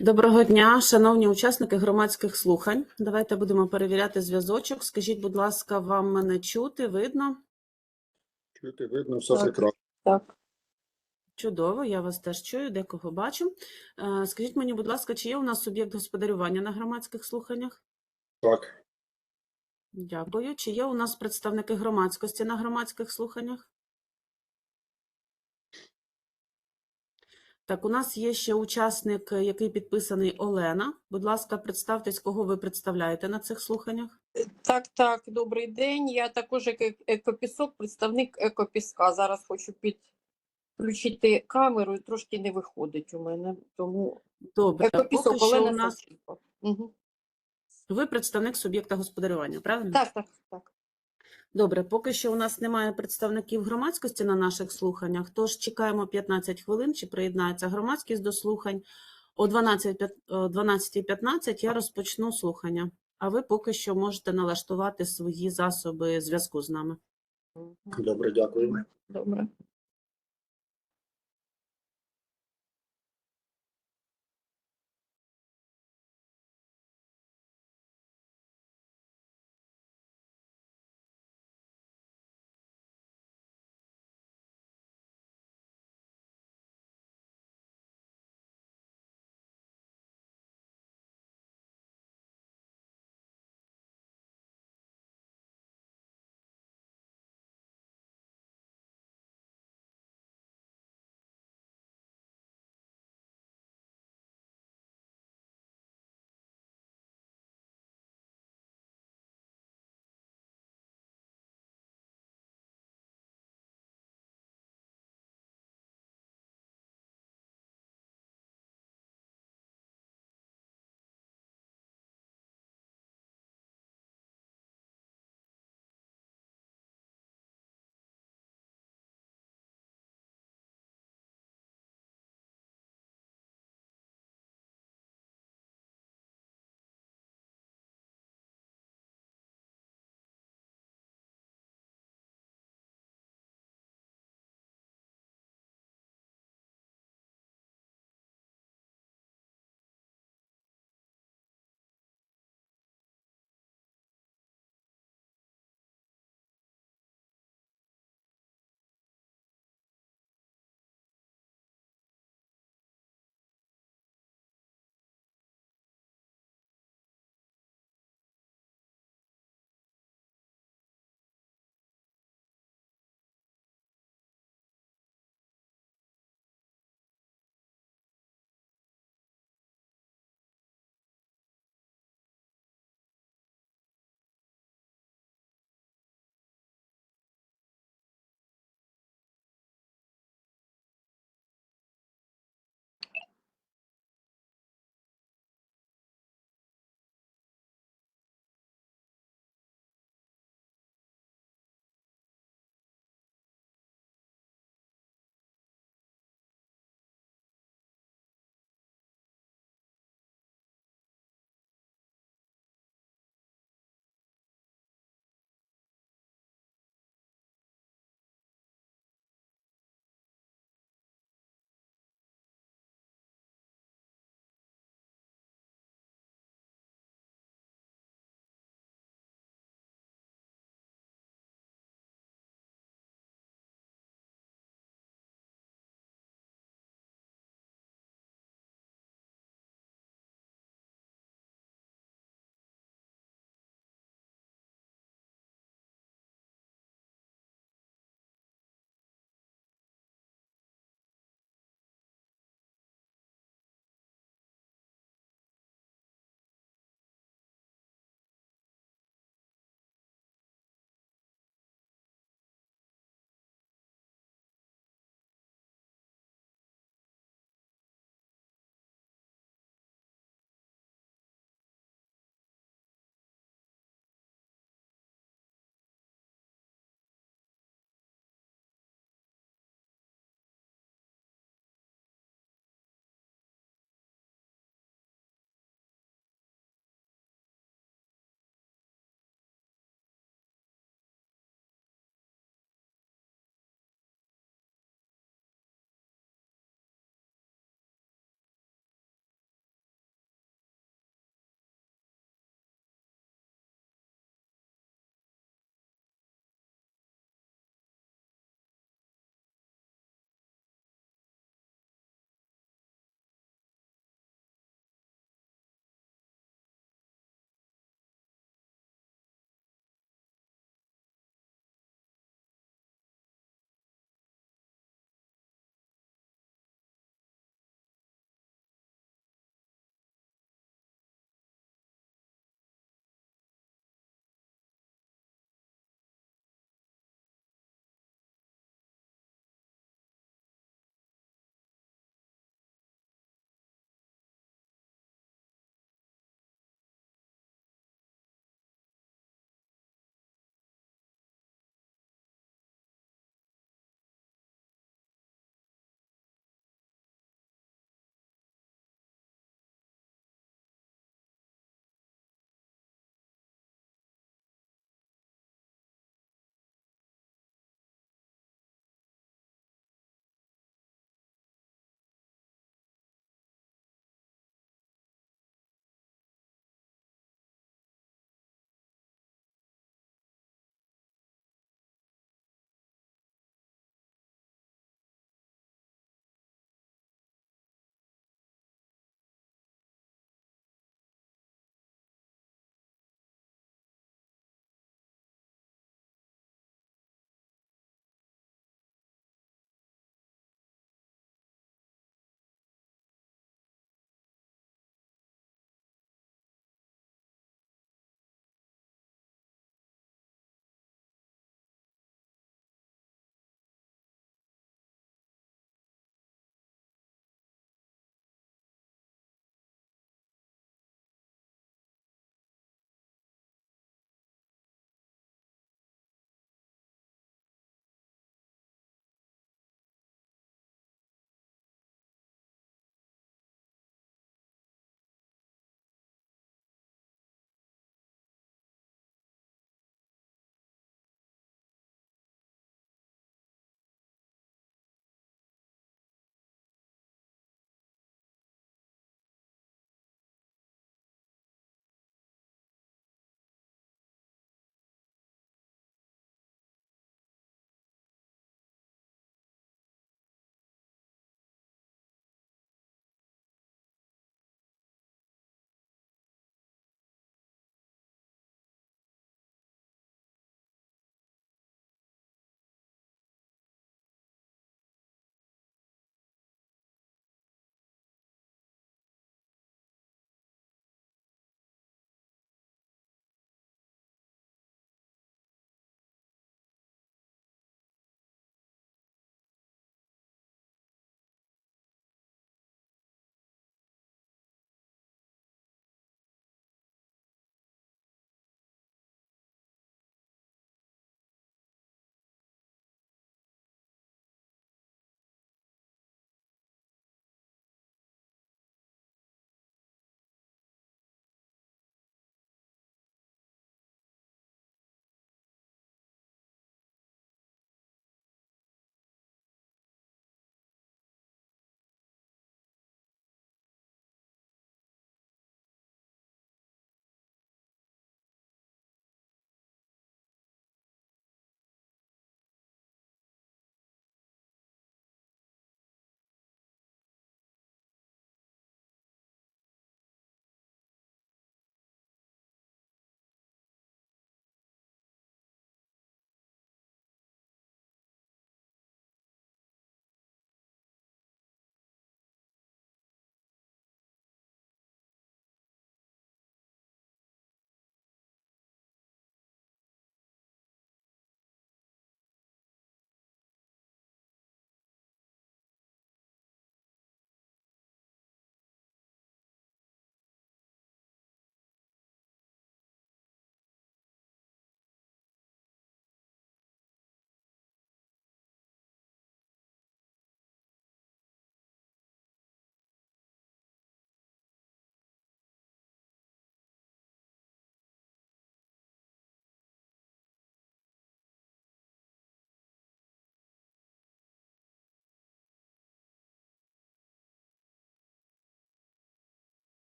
Доброго дня, шановні учасники громадських слухань. Давайте будемо перевіряти зв'язочок. Скажіть, будь ласка, вам мене чути, видно? Чути, видно, все Так. прекрасно. Так, Чудово, я вас теж чую, декого бачу. Е, Скажіть мені, будь ласка, чи є у нас суб'єкт господарювання на громадських слуханнях? Так, Дякую. Чи є у нас представники громадськості на громадських слуханнях? Так, у нас є ще учасник, е, який підписаний Олена. Будь ласка, представтесь, кого ви представляєте на цих слуханнях. так, так, добрий день. Я також е- екопісок, представник екопіска. Зараз хочу підключити камеру і трошки не виходить у мене. Тому Добре, екопісок поки що у нас Угу. ви представник суб'єкта господарювання, правильно? Так, так, так. Добре, поки що у нас немає представників громадськості на наших слуханнях, тож чекаємо 15 хвилин, чи приєднається громадськість до слухань. О 12 п'ят- о 12.15 я розпочну слухання, а ви поки що можете налаштувати свої засоби зв'язку з нами. Добре, дякую. Добре.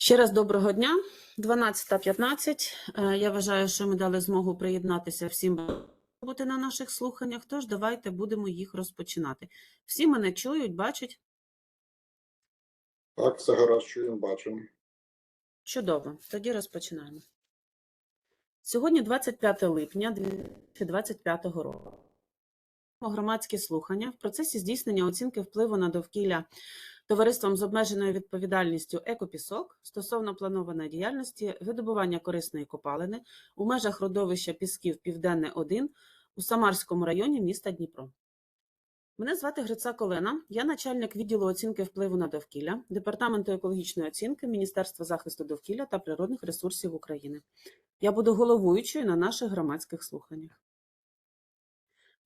Ще раз доброго дня. 12.15. Е, Я вважаю, що ми дали змогу приєднатися всім бути на наших слуханнях, тож давайте будемо їх розпочинати. Всі мене чують, бачать. Так, все гаразд, чуємо, бачимо. Чудово. Тоді розпочинаємо. Сьогодні 25 липня 2025 року. Громадські слухання в процесі здійснення оцінки впливу на довкілля товариством з обмеженою відповідальністю «Екопісок» стосовно планованої діяльності видобування корисної копалини у межах родовища Пісків Південне-1 у Самарському районі міста Дніпро. Мене звати Грицак Олена, я начальник відділу оцінки впливу на довкілля Департаменту екологічної оцінки Міністерства захисту довкілля та природних ресурсів України. Я буду головуючою на наших громадських слуханнях.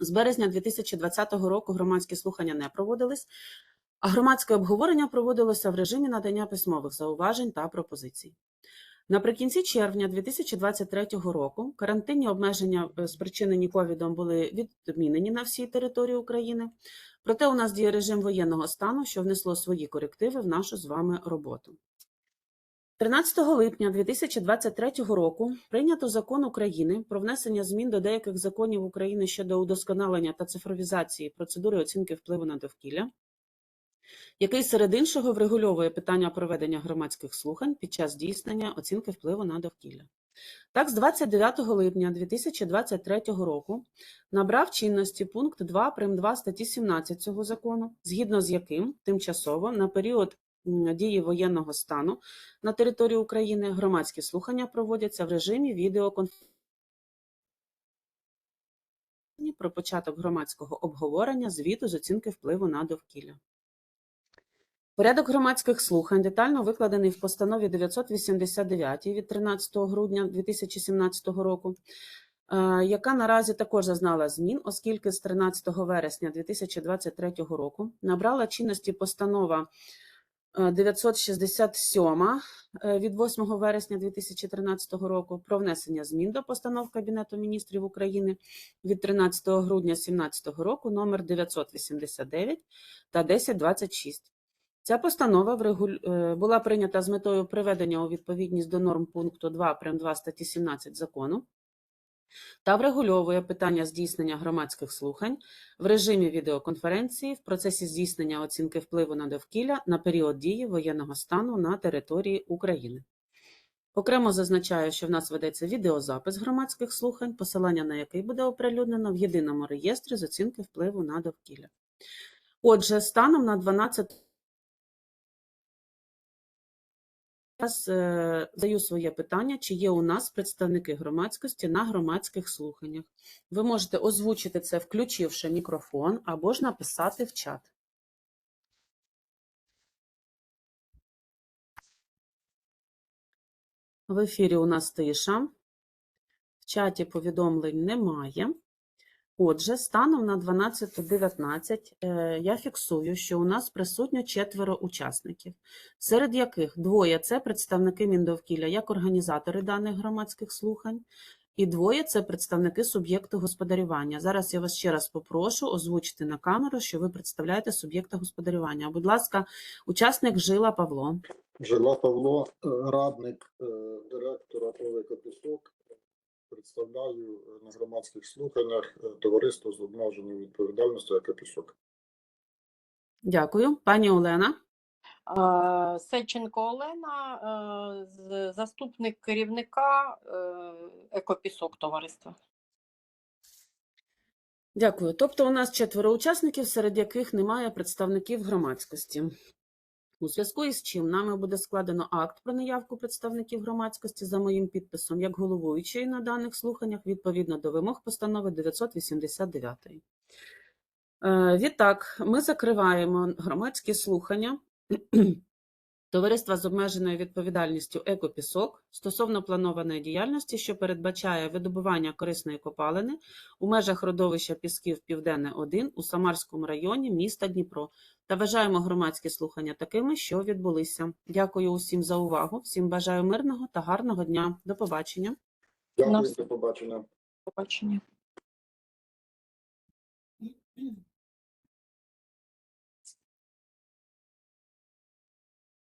з березня 2020 року громадські слухання не проводились, а громадське обговорення проводилося в режимі надання письмових зауважень та пропозицій. Наприкінці червня 2023 року карантинні обмеження, е, спричинені ковідом, були відмінені на всій території України. Проте у нас діє режим воєнного стану, що внесло свої корективи в нашу з вами роботу. 13 липня 2023 року прийнято закон України про внесення змін до деяких законів України щодо удосконалення та цифровізації процедури оцінки впливу на довкілля, який серед іншого врегульовує питання проведення громадських слухань під час здійснення оцінки впливу на довкілля. Так, з 29 липня 2023 року набрав чинності пункт 2 прим. 2 статті 17 цього закону, згідно з яким тимчасово на період дії воєнного стану на території України громадські слухання проводяться в режимі відеоконференції про початок громадського обговорення звіту з оцінки впливу на довкілля. Порядок громадських слухань детально викладений в постанові 989 від 13 грудня 2017 року, е, яка наразі також зазнала змін, оскільки з 13 вересня 2023 року набрала чинності постанова 967 е, від 8 вересня 2013 року про внесення змін до постанов Кабінету міністрів України від 13 грудня 2017 року номер 989 та 1026. Ця постанова е, була прийнята з метою приведення у відповідність до норм пункту 2 прим. 2 статті 17 закону та врегульовує питання здійснення громадських слухань в режимі відеоконференції в процесі здійснення оцінки впливу на довкілля на період дії воєнного стану на території України. Окремо зазначаю, що в нас ведеться відеозапис громадських слухань, посилання на який буде оприлюднено в єдиному реєстрі з оцінки впливу на довкілля. Отже, станом на 12 Зараз е, задаю своє питання, чи є у нас представники громадськості на громадських слуханнях. Ви можете озвучити це, включивши мікрофон, або ж написати в чат. В ефірі у нас тиша. В чаті повідомлень немає. Отже, станом на 12.19 е, я фіксую, що у нас присутньо четверо учасників, серед яких двоє це представники Міндовкілля як організатори даних громадських слухань, і двоє це представники суб'єкту господарювання. Зараз я вас ще раз попрошу озвучити на камеру, що ви представляєте суб'єкта господарювання. Будь ласка, учасник Жила Павло. Жила Павло, е, радник е, директора ОВ «Екопісок». Представляю на громадських слуханнях е, товариство з обмеженою відповідальністю «Екопісок». Дякую. Пані Олена. Е, Сеченко Олена, е, заступник керівника Екопісок товариства. Дякую. Тобто у нас четверо учасників, серед яких немає представників громадськості. У зв'язку із чим нами буде складено акт про наявку представників громадськості за моїм підписом як головуючої на даних слуханнях відповідно до вимог постанови 989. Е, Відтак, ми закриваємо громадські слухання Товариства з обмеженою відповідальністю «Екопісок» стосовно планованої діяльності, що передбачає видобування корисної копалини у межах родовища Пісків Південне-1 у Самарському районі міста Дніпро та вважаємо громадські слухання такими, що відбулися. Дякую усім за увагу. Всім бажаю мирного та гарного дня. До побачення. Дякую, до побачення. Побачення.